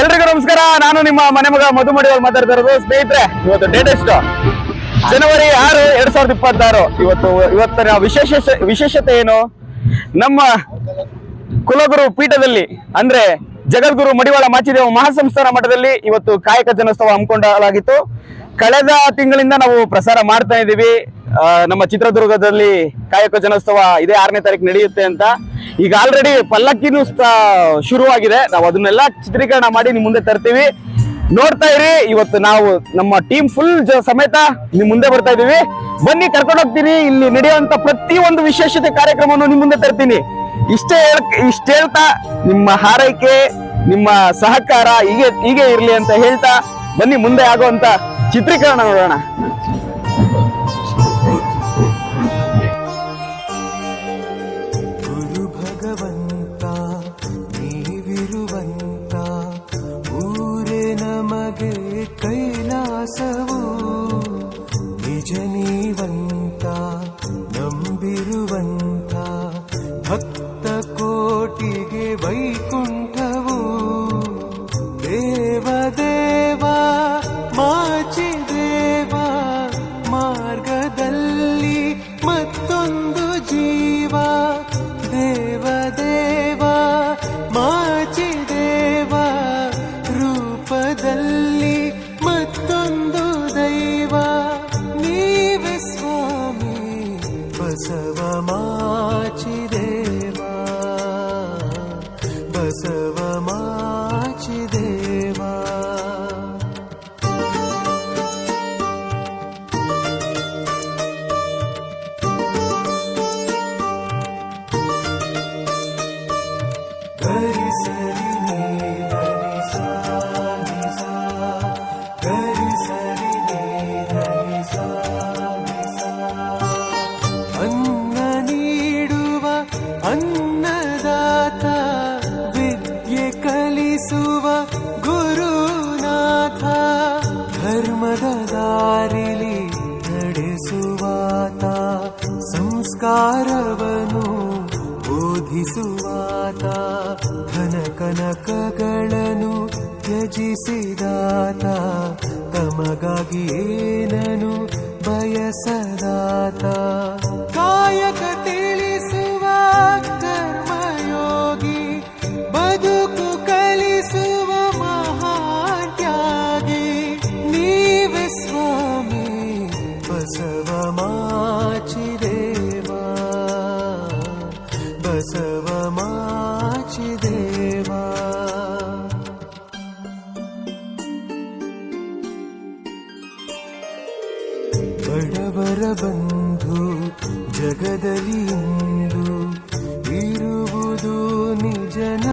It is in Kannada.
ಎಲ್ರಿಗೂ ನಮಸ್ಕಾರ. ನಾನು ನಿಮ್ಮ ಮನೆ ಮಗ ಮಧು ಮಡಿವಾಲ್ ಮಾತಾಡ್ತಾ ಇರೋದು ಸ್ನೇಹಿತರೆ, ಇವತ್ತು ಡೇಟ್ ಎಷ್ಟು ಜನವರಿ ಆರು, ಎರಡ್ ಸಾವಿರದ ಇಪ್ಪತ್ತಾರು. ಇವತ್ತು, ಇವತ್ತಿನ ವಿಶೇಷ, ವಿಶೇಷತೆ ಏನು? ನಮ್ಮ ಕುಲಗುರು ಪೀಠದಲ್ಲಿ, ಅಂದ್ರೆ ಜಗದ್ಗುರು ಮಡಿವಾಳ ಮಾಚಿದೇವ ಮಹಾಸಂಸ್ಥಾನ ಮಠದಲ್ಲಿ ಇವತ್ತು ಕಾಯಕ ಜನೋತ್ಸವ ಹಮ್ಮಿಕೊಂಡಲಾಗಿತ್ತು ಕಳೆದ ತಿಂಗಳಿಂದ ನಾವು ಪ್ರಸಾರ ಮಾಡ್ತಾ ಇದ್ದೀವಿ. ನಮ್ಮ ಚಿತ್ರದುರ್ಗದಲ್ಲಿ ಕಾಯಕ ಜನೋತ್ಸವ ಇದೇ ಆರನೇ ತಾರೀಕು ನಡೆಯುತ್ತೆ ಅಂತ. ಈಗ ಆಲ್ರೆಡಿ ಪಲ್ಲಕ್ಕಿನೂ ಶುರುವಾಗಿದೆ. ನಾವು ಅದನ್ನೆಲ್ಲ ಚಿತ್ರೀಕರಣ ಮಾಡಿ ನಿಮ್ ಮುಂದೆ ತರ್ತೀವಿ. ನೋಡ್ತಾ ಇರಿ, ಇವತ್ತು ನಾವು ನಮ್ಮ ಟೀಮ್ ಫುಲ್ ಸಮೇತ ನಿಮ್ ಮುಂದೆ ಬರ್ತಾ ಇದೀವಿ ಬನ್ನಿ, ಕರ್ಕೊಂಡು ಹೋಗ್ತೀನಿ ಇಲ್ಲಿ ನಡೆಯುವಂತ ಪ್ರತಿ ಒಂದು ವಿಶೇಷತೆ ಕಾರ್ಯಕ್ರಮವನ್ನು ನಿಮ್ ಮುಂದೆ ತರ್ತೀನಿ. ಇಷ್ಟೇ ಇಷ್ಟ ಹೇಳ್ತಾ ನಿಮ್ಮ ಹಾರೈಕೆ, ನಿಮ್ಮ ಸಹಕಾರ ಹೀಗೆ ಹೀಗೆ ಇರ್ಲಿ ಅಂತ ಹೇಳ್ತಾ ಬನ್ನಿ, ಮುಂದೆ ಆಗುವಂತ ಚಿತ್ರೀಕರಣ ನೋಡೋಣ. ವೈಕುಂಠವು ದೇವ ದೇವ ಮಾಚಿ ದೇವ ಮಾರ್ಗದಲ್ಲಿ ಮತ್ತೊಂದು ಜೀವ ದೇವ ದೇವ ಮಾಚಿ ದೇವ ರೂಪದಲ್ಲಿ ಮತ್ತೊಂದು ದೈವ ನೀವೇ ಸ್ವಾಮಿ ಬಸವ ಮಾಚಿ बसवमाचिदेवा करिसे ಕಲಿಸುವ ಗುರುನಾಥ ಧರ್ಮದ ದಾರಿಲಿ ನಡೆಸುವಾತ ಸಂಸ್ಕಾರವನು ಬೋಧಿಸುವಾತ ಧನ ಕನಕಗಳನ್ನು ತ್ಯಜಿಸಿದಾತ ತಮಗಾಗಿ ಏನನು ಬಯಸದಾತ. बसवमाचिदेवा। बसवमाचिदेवा। बडवर बन्धु जगदलिन्दु इरुबुदु निजन